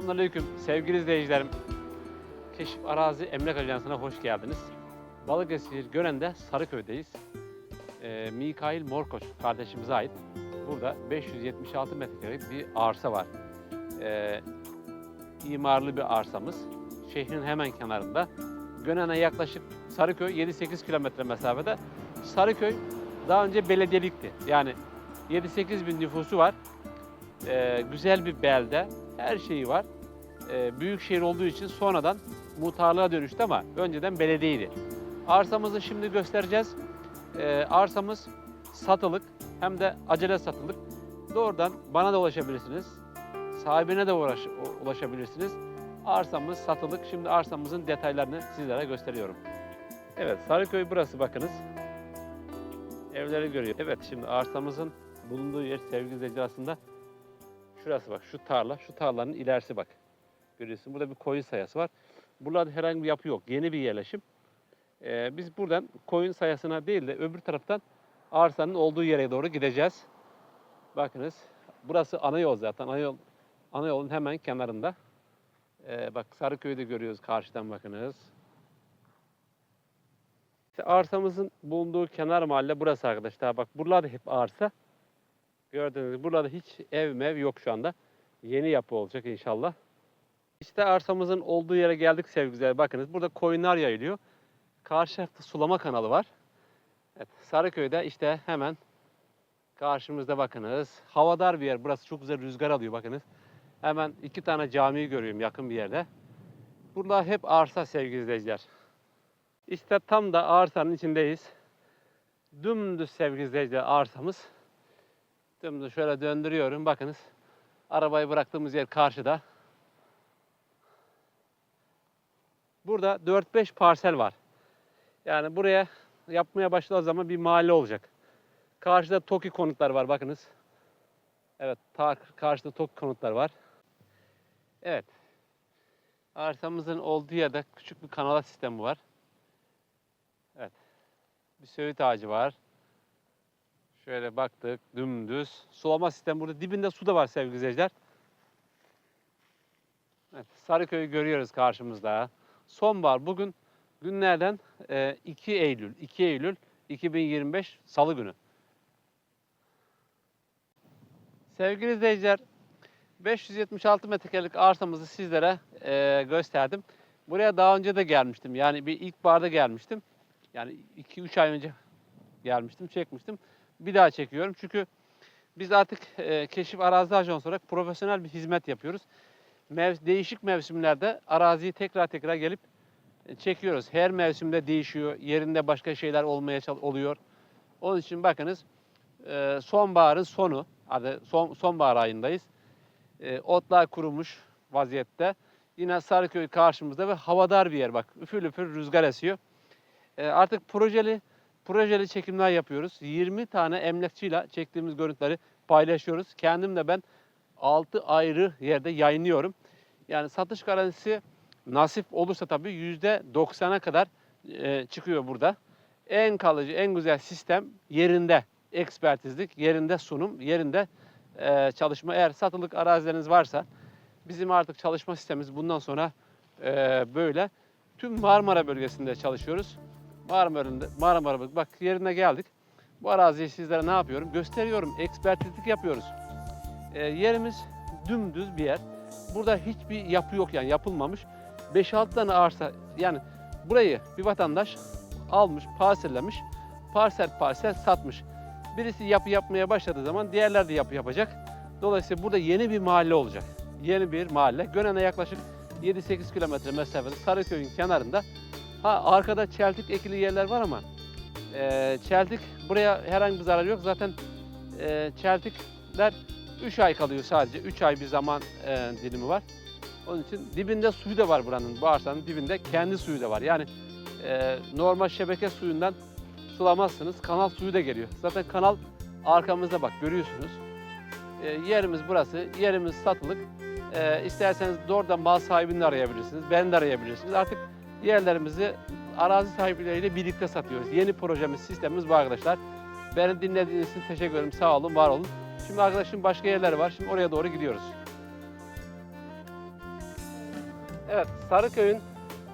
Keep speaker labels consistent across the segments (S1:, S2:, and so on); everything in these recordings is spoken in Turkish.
S1: Selamünaleyküm sevgili izleyicilerim. Keşif Arazi Emlak Ajansı'na hoş geldiniz. Balıkesir Gören'de Sarıköy'deyiz. Ee, Mikail Morkoç kardeşimize ait burada 576 metrekarelik bir arsa var. Ee, imarlı bir arsamız. Şehrin hemen kenarında. Gönen'e yaklaşık Sarıköy 7-8 kilometre mesafede. Sarıköy daha önce belediyelikti. Yani 7-8 bin nüfusu var. Ee, güzel bir belde. Her şeyi var. Ee, büyük şehir olduğu için sonradan muhtarlığa dönüştü ama önceden belediyeydi. Arsamızı şimdi göstereceğiz. Ee, arsamız satılık hem de acele satılık. Doğrudan bana da ulaşabilirsiniz. Sahibine de uğraş, ulaşabilirsiniz. Arsamız satılık. Şimdi arsamızın detaylarını sizlere gösteriyorum. Evet Sarıköy burası bakınız. Evleri görüyor. Evet şimdi arsamızın bulunduğu yer sevgili izleyiciler aslında şurası bak şu tarla. Şu tarlanın ilerisi bak. Görüyorsun burada bir koyun sayası var. Buralarda herhangi bir yapı yok. Yeni bir yerleşim. Ee, biz buradan koyun sayasına değil de öbür taraftan arsanın olduğu yere doğru gideceğiz. Bakınız burası ana yol zaten. Ana, yol, ana yolun hemen kenarında. Ee, bak Sarıköy'ü de görüyoruz karşıdan bakınız. İşte arsamızın bulunduğu kenar mahalle burası arkadaşlar. Bak buralarda hep arsa. Gördüğünüz gibi buralarda hiç ev mev yok şu anda. Yeni yapı olacak inşallah. İşte arsamızın olduğu yere geldik sevgili. Bakınız burada koyunlar yayılıyor. Karşı tarafta sulama kanalı var. Evet, Sarıköy'de işte hemen karşımızda bakınız. Havadar bir yer. Burası çok güzel rüzgar alıyor bakınız. Hemen iki tane camiyi görüyorum yakın bir yerde. Burada hep arsa sevgili izleyiciler. İşte tam da arsanın içindeyiz. Dümdüz sevgili izleyiciler arsamız. Dümdüz şöyle döndürüyorum. Bakınız. Arabayı bıraktığımız yer karşıda. Burada 4-5 parsel var. Yani buraya yapmaya başladığı zaman bir mahalle olacak. Karşıda TOKİ konutlar var bakınız. Evet, ta karşıda TOKİ konutlar var. Evet. Arsamızın olduğu yerde küçük bir kanala sistemi var. Evet. Bir söğüt ağacı var. Şöyle baktık dümdüz. Sulama sistemi burada. Dibinde su da var sevgili izleyiciler. Evet, Sarıköy'ü görüyoruz karşımızda. Sonbahar bugün günlerden e, 2 Eylül. 2 Eylül 2025 Salı günü. Sevgili izleyiciler, 576 metrekarelik arsamızı sizlere e, gösterdim. Buraya daha önce de gelmiştim. Yani bir ilkbaharda gelmiştim. Yani 2-3 ay önce gelmiştim, çekmiştim. Bir daha çekiyorum. Çünkü biz artık e, keşif arazi ajansı olarak profesyonel bir hizmet yapıyoruz. Mev değişik mevsimlerde araziyi tekrar tekrar gelip e, çekiyoruz. Her mevsimde değişiyor. Yerinde başka şeyler olmaya oluyor. Onun için bakınız e, sonbaharın sonu, adı son, sonbahar ayındayız. E, otlar kurumuş vaziyette. Yine Sarıköy karşımızda ve havadar bir yer bak. Üfür üfür rüzgar esiyor. E, artık projeli projeli çekimler yapıyoruz. 20 tane emlakçıyla çektiğimiz görüntüleri paylaşıyoruz. Kendim de ben 6 ayrı yerde yayınlıyorum. Yani satış garantisi nasip olursa tabii %90'a kadar e, çıkıyor burada. En kalıcı, en güzel sistem yerinde ekspertizlik, yerinde sunum, yerinde e, çalışma. Eğer satılık arazileriniz varsa bizim artık çalışma sistemimiz bundan sonra e, böyle. Tüm Marmara bölgesinde çalışıyoruz. Marmara'da, Marmara bak yerine geldik. Bu araziyi sizlere ne yapıyorum? Gösteriyorum. Ekspertizlik yapıyoruz. E, yerimiz dümdüz bir yer. Burada hiçbir yapı yok yani yapılmamış. 5-6 tane arsa yani burayı bir vatandaş almış, parsellemiş, parsel parsel satmış. Birisi yapı yapmaya başladığı zaman diğerler de yapı yapacak. Dolayısıyla burada yeni bir mahalle olacak. Yeni bir mahalle. Gönen'e yaklaşık 7-8 kilometre mesafede Sarıköy'ün kenarında. Ha arkada çeltik ekili yerler var ama e, çeltik buraya herhangi bir zarar yok. Zaten e, çeltikler 3 ay kalıyor sadece. 3 ay bir zaman e, dilimi var. Onun için dibinde suyu da var buranın. Bu arsanın dibinde kendi suyu da var. Yani e, normal şebeke suyundan sulamazsınız. Kanal suyu da geliyor. Zaten kanal arkamızda bak görüyorsunuz. E, yerimiz burası. Yerimiz satılık. E, isterseniz doğrudan mal sahibini de arayabilirsiniz. Beni de arayabilirsiniz. Artık yerlerimizi arazi sahipleriyle birlikte satıyoruz. Yeni projemiz, sistemimiz bu arkadaşlar. Beni dinlediğiniz için teşekkür ederim. Sağ olun, var olun. Şimdi arkadaşım başka yerler var. Şimdi oraya doğru gidiyoruz. Evet, Sarıköy'ün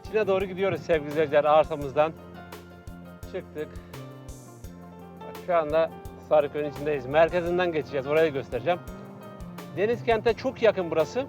S1: içine doğru gidiyoruz sevgili izleyiciler arsamızdan. Çıktık. Bak şu anda Sarıköy'ün içindeyiz. Merkezinden geçeceğiz. Orayı göstereceğim. Denizkent'e çok yakın burası.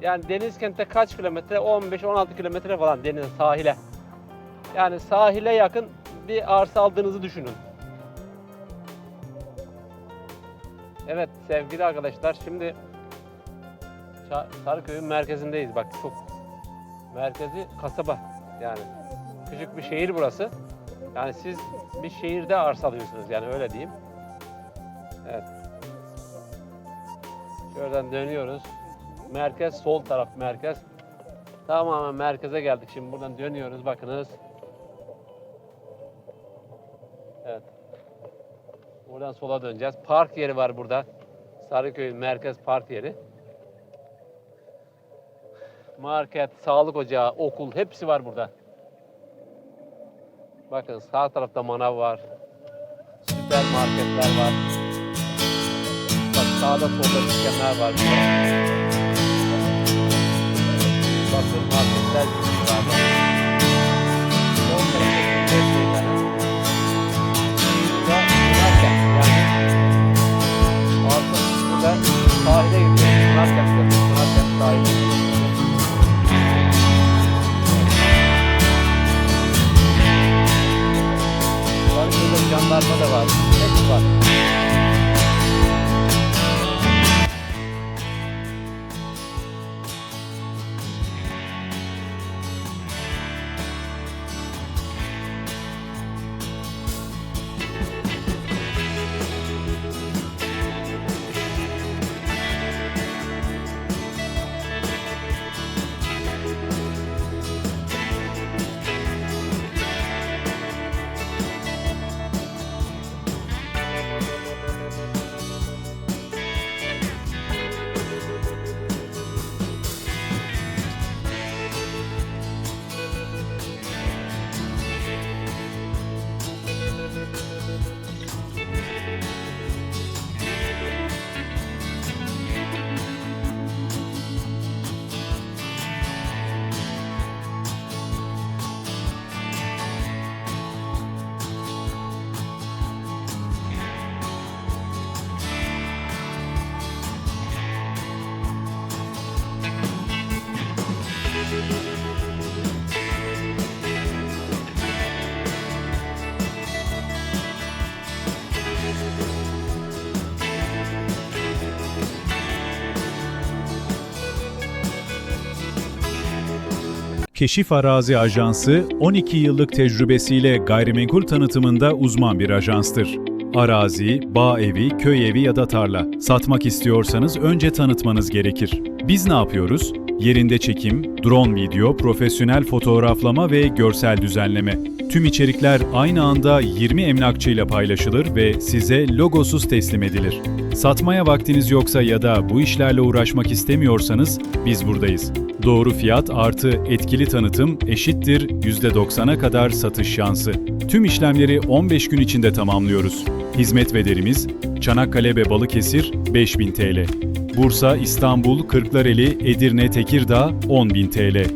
S1: Yani Denizkent'te kaç kilometre? 15-16 kilometre falan deniz sahile. Yani sahile yakın bir arsa aldığınızı düşünün. Evet sevgili arkadaşlar şimdi Sarıköy'ün merkezindeyiz. Bak çok merkezi kasaba yani küçük bir şehir burası. Yani siz bir şehirde arsa alıyorsunuz yani öyle diyeyim. Evet. Şuradan dönüyoruz. Merkez sol taraf merkez. Tamamen merkeze geldik şimdi buradan dönüyoruz bakınız. Evet. Buradan sola döneceğiz. Park yeri var burada. Sarıköy merkez park yeri. Market, sağlık ocağı, okul hepsi var burada. Bakın sağ tarafta manav var. Süpermarketler var. Bak sağda solda dükkanlar var. Bakın marketler tarafta bir tane. Burada Pınarkent yani. Arka burada sahile gidiyoruz. Pınarkent'te. Pınarkent sahile gidiyoruz. Sarıköy'de jandarma da var.
S2: Keşif Arazi Ajansı 12 yıllık tecrübesiyle gayrimenkul tanıtımında uzman bir ajanstır. Arazi, bağ evi, köy evi ya da tarla. Satmak istiyorsanız önce tanıtmanız gerekir. Biz ne yapıyoruz? Yerinde çekim, drone video, profesyonel fotoğraflama ve görsel düzenleme. Tüm içerikler aynı anda 20 emlakçıyla paylaşılır ve size logosuz teslim edilir. Satmaya vaktiniz yoksa ya da bu işlerle uğraşmak istemiyorsanız biz buradayız. Doğru fiyat artı etkili tanıtım eşittir %90'a kadar satış şansı. Tüm işlemleri 15 gün içinde tamamlıyoruz. Hizmet bedelimiz Çanakkale ve Balıkesir 5000 TL. Bursa, İstanbul, Kırklareli, Edirne, Tekirdağ 10.000 TL.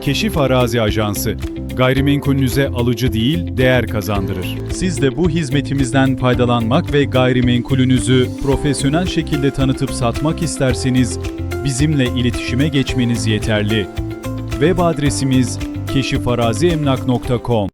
S2: Keşif Arazi Ajansı gayrimenkulünüze alıcı değil, değer kazandırır. Siz de bu hizmetimizden faydalanmak ve gayrimenkulünüzü profesyonel şekilde tanıtıp satmak isterseniz bizimle iletişime geçmeniz yeterli. Web adresimiz keşifaraziemlak.com